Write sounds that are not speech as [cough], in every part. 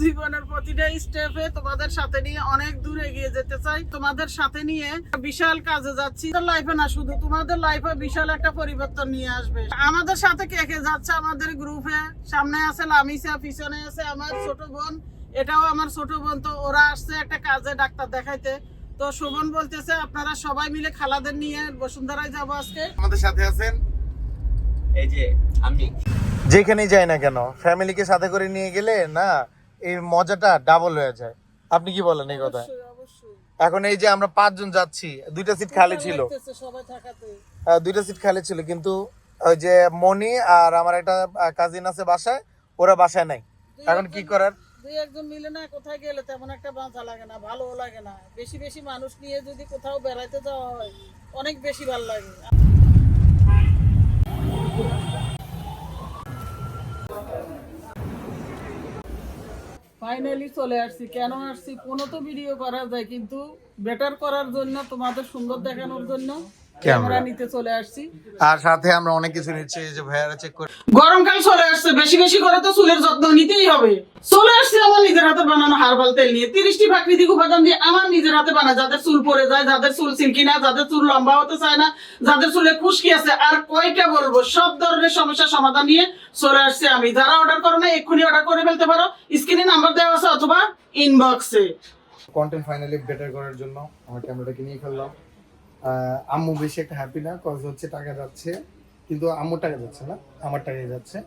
জীবনের প্রতিটা স্টেপে তোমাদের সাথে নিয়ে অনেক দূর এগিয়ে যেতে চাই। তোমাদের সাথে নিয়ে বিশাল কাজে যাচ্ছি। লাইফে না শুধু তোমাদের লাইফে বিশাল একটা পরিবর্তন নিয়ে আসবে। আমাদের সাথে কে কে যাচ্ছে আমাদের গ্রুপে সামনে আছে লামিসা পিছনে আছে আমার ছোট বোন। এটাও আমার ছোট বোন। তো ওরা আসছে একটা কাজে ডাক্তার দেখাইতে। তো শোভন বলতেছে আপনারা সবাই মিলে খালাদের নিয়ে বসুন্ধরায় যাব আজকে। আমাদের সাথে আছেন এই যে আমি। যেখানেই যাই না কেন ফ্যামিলিকে সাথে করে নিয়ে গেলে না এই মজাটা ডাবল হয়ে যায়। আপনি কি বলেন এই কথা। এখন এই যে আমরা পাঁচজন যাচ্ছি দুইটা সিট খালি ছিল। দুইটা সিট খালি ছিল কিন্তু ওই যে মনি আর আমার একটা কাজিন আছে বাসায় ওরা বাসায় নাই। এখন কি করার? দুই একজন মিলে না কোথায় গেলে তেমন একটা বাঁচা লাগে না ভালো লাগে না। বেশি বেশি মানুষ নিয়ে যদি কোথাও বেড়াইতে যাওয়া হয় অনেক বেশি ভালো লাগে। ফাইনালি চলে আসছি। কেন আসছি? কোনো তো ভিডিও করা যায়, কিন্তু বেটার করার জন্য, তোমাদের সুন্দর দেখানোর জন্য। ক্যামেরা নিতে চলে আসছি। আর সাথে আমরা অনেক কিছু নিচ্ছি যে ভাইয়ারা চেক করে গরমকাল চলে আসছে বেশি বেশি করে তো চুলের যত্ন নিতেই হবে। চলে আসছে আমার নিজের হাতে বানানো হার্বাল তেল নিয়ে। তিরিশটি প্রাকৃতিক উপাদান দিয়ে আমার নিজের হাতে বানা। যাদের চুল পড়ে যায় যাদের চুল সিল্কি না যাদের চুল লম্বা হতে চায় না যাদের চুলে খুশকি আছে আর কয়টা বলব? সব ধরনের সমস্যার সমাধান নিয়ে চলে আসছে আমি। যারা অর্ডার করো না এক্ষুনি অর্ডার করে ফেলতে পারো। স্ক্রিনে নাম্বার দেওয়া আছে অথবা ইনবক্সে কন্টেন্ট ফাইনালি বেটার করার জন্য আমার ক্যামেরাটাকে নিয়ে ফেললাম। আম্মু বেশি একটা হ্যাপি না কজ হচ্ছে টাকা যাচ্ছে কিন্তু আম্মুর টাকা যাচ্ছে না আমার টাকাই যাচ্ছে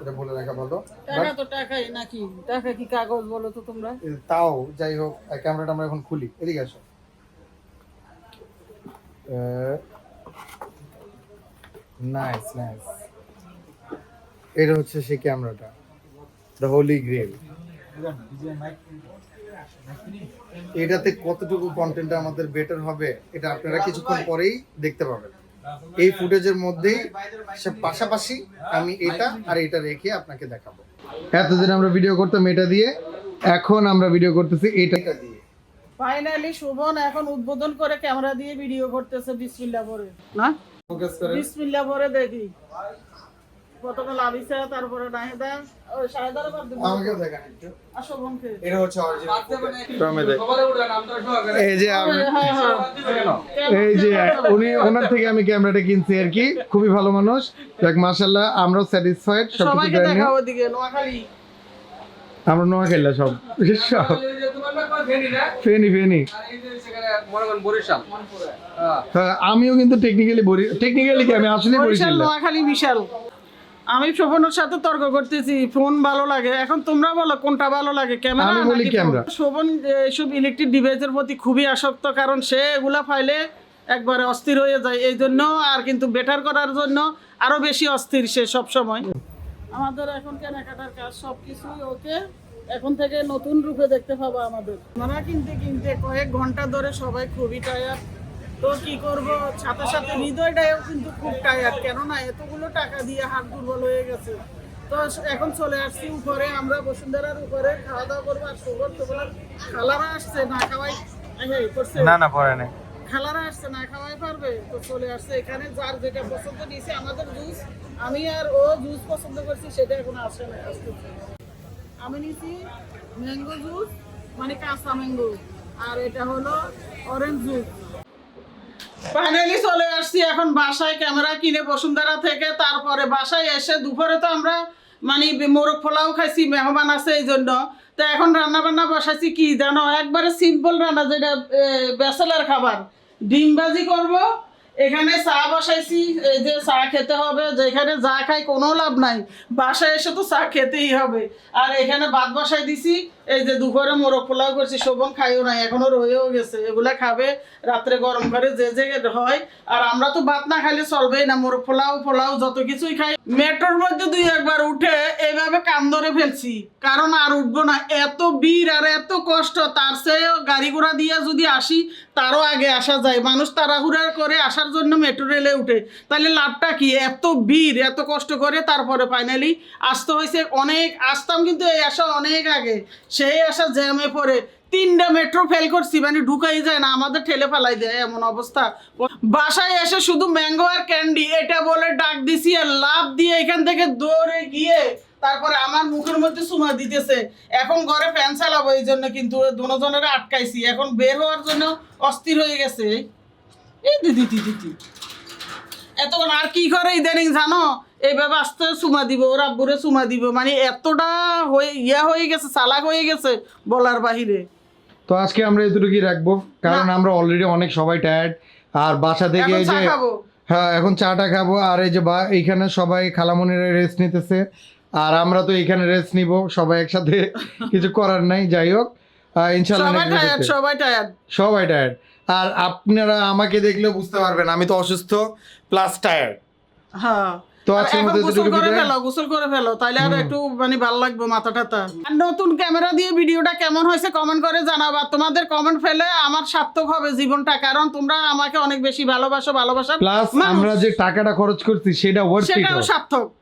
এটা বলে রাখা ভালো। টাকা তো টাকাই নাকি? টাকা কি কাগজ বলো তো তোমরা? তাও যাই হোক ক্যামেরাটা আমরা এখন খুলি। এদিকে আসো। নাইস নাইস এটা হচ্ছে সেই ক্যামেরাটা দ্য হোলি গ্রেল এটাতে কতটুকু কন্টেন্ট আমাদের বেটার হবে এটা আপনারা কিছুক্ষণ পরেই দেখতে পাবেন। এই ফুটেজের মধ্যেই সে পাশাপাশি আমি এটা আর এটা রেখে আপনাকে দেখাবো। এতদিন আমরা ভিডিও করতাম এটা দিয়ে এখন আমরা ভিডিও করতেছি এটা দিয়ে। ফাইনালি শোভন এখন উদ্বোধন করে ক্যামেরা দিয়ে ভিডিও করতেছে বিসমিল্লা পরে না? ফোকাস করে দেখি। প্রথমে লাভিসা তারপরে নাহিদা ওই শাহেদার বাদ দেবো। আমাকেও দেখান একটু। আর শোভনকে এটা হচ্ছে অরিজিনাল এই যে আমি হ্যাঁ হ্যাঁ এই যে উনি ওনার থেকে আমি ক্যামেরাটা কিনছি আর কি। খুবই ভালো মানুষ। দেখ মাশাল্লাহ আমরাও স্যাটিসফাইড ওদিকে নোয়াখালী। আমরা নোয়া খেললা সব। সব ফেনি ফেনি হ্যাঁ, আমিও কিন্তু টেকনিক্যালি টেকনিক্যালি কি আমি আসলে বরিশাল নোয়াখালী বিশাল। আমি শোভনের সাথে তর্ক করতেছি ফোন ভালো লাগে। এখন তোমরা বলো কোনটা ভালো লাগে ক্যামেরা আমি বলি ক্যামেরা। শোভন এসব ইলেকট্রিক ডিভাইসের প্রতি খুবই আসক্ত কারণ সে এগুলা ফাইলে একবারে অস্থির হয়ে যায়। এই জন্য আর কিন্তু বেটার করার জন্য আরও বেশি অস্থির সে সব সময় আমাদের এখন কেনাকাটার কাজ সব কিছুই ওকে। এখন থেকে নতুন রূপে দেখতে পাবো আমাদের। আমরা কিনতে কিনতে কয়েক ঘণ্টা ধরে সবাই খুবই টায়ার তো কি করব? সাথে সাথে হৃদয়টাও কিন্তু খুব টায়ার কেননা এতগুলো টাকা দিয়ে হাত দুর্বল হয়ে গেছে। তো এখন চলে আসছি উপরে আমরা বসুন্ধরার উপরে। খাওয়া দাওয়া করব আর সুগর তোমার খালারা আসছে না খাওয়াই করছে? না না পরে নাই। খালারা আসছে না খাওয়াই পারবে? তো চলে আসছে। এখানে যার যেটা পছন্দ নিয়েছে আমাদের জুস আমি আর ও জুস পছন্দ করছি সেটা এখন আসে না আসতেছে আমি নিয়েছি ম্যাঙ্গো জুস মানে কাঁচা ম্যাঙ্গো আর এটা হলো অরেঞ্জ জুস ফাইনালি চলে আসছি এখন বাসায়, ক্যামেরা কিনে বসুন্ধরা থেকে, তারপরে বাসায় এসে দুপুরে তো আমরা মানে মোরগ পোলাও খাইছি, মেহমান আছে এই জন্য। তো এখন রান্না বান্না বসাইছি কি জানো? একবারে সিম্পল রান্না যেটা ব্যাচেলার খাবার। ডিম ভাজি করব এখানে চা বসাইছি, এই যে চা খেতে হবে, যেখানে যা খাই কোনো লাভ নাই। বাসায় এসে তো চা খেতেই হবে। আর এখানে ভাত বসাই দিছি, এই যে দুপুরে মোরগ পোলাও করছি, শোভন খাইও নাই, এখনও রয়েও গেছে, এগুলা খাবে, রাত্রে গরম করে যে যে হয়। আর আমরা তো ভাত না খাইলে চলবেই না, মোরগ পোলাও পোলাও যত কিছুই খাই। মেট্রোর মধ্যে দুই একবার উঠে এইভাবে কান ধরে ফেলছি। কারণ আর উঠবো না। এত ভিড় আর এত কষ্ট, তার চেয়ে গাড়ি ঘোড়া দিয়ে যদি আসি, তারও আগে আসা যায়। মানুষ তাড়াহুড়া করে আসার জন্য মেট্রো রেলে উঠে। তাহলে লাভটা কি? এত ভিড়, এত কষ্ট করে তারপরে ফাইনালি আসতে হয়েছে। অনেক আসতাম কিন্তু এই আসা অনেক আগে। সেই আসা জ্যামে পড়ে। তিনটা মেট্রো ফেল করছি মানে ঢুকাই যায় না, আমাদের ঠেলে ফেলাই দেয় এমন অবস্থা। বাসায় এসে শুধু ম্যাঙ্গো আর ক্যান্ডি এটা বলে ডাক দিছি আর লাভ দিয়ে এখান থেকে দৌড়ে গিয়ে তারপরে আমার মুখের মধ্যে সুমা দিতেছে। এখন ঘরে ফ্যান চালাবো, এই জন্য কিন্তু দুজনের আটকাইছি। এখন বের হওয়ার জন্য অস্থির হয়ে গেছে। এই দিদি দিদি দিদি। এতক্ষণ আর কি করে ইদানিং জানো? এইভাবে আস্তে সুমা দিব, ওর আব্বুরে সুমা দিব। মানে এতটা হয়ে, ইয়া হয়ে গেছে, চালাক হয়ে গেছে বলার বাহিরে। তো আজকে আমরা এতটুকুই রাখব কারণ আমরা অলরেডি অনেক সবাই টায়ার্ড আর বাসা থেকে এখন এই যে হ্যাঁ এখন চাটা খাব আর এই যে বা এইখানে সবাই খালামনিরা রেস্ট নিতেছে। আর আমরা তো এইখানে রেস্ট নিব সবাই একসাথে। [laughs] কিছু করার নাই যাই হোক। ইনশাল্লাহ সবাই টায়ার্ড সবাই টায়ার্ড সবাই টায়ার্ড আর আপনারা আমাকে দেখলেও বুঝতে পারবেন আমি তো অসুস্থ প্লাস টায়ার্ড হ্যাঁ। তো আজকের এখন গোসল করে ফেলো গোসল করে ফেলো তাহলে আর একটু মানে ভালো লাগবে মাথা টাথা। আর নতুন ক্যামেরা দিয়ে ভিডিওটা কেমন হয়েছে কমেন্ট করে জানাবা। তোমাদের কমেন্ট ফেলে আমার সার্থক হবে জীবনটা কারণ তোমরা আমাকে অনেক বেশি ভালোবাসো ভালোবাসা প্লাস আমরা যে টাকাটা খরচ করছি সেটা ওয়ার্থ সেটাও সার্থক।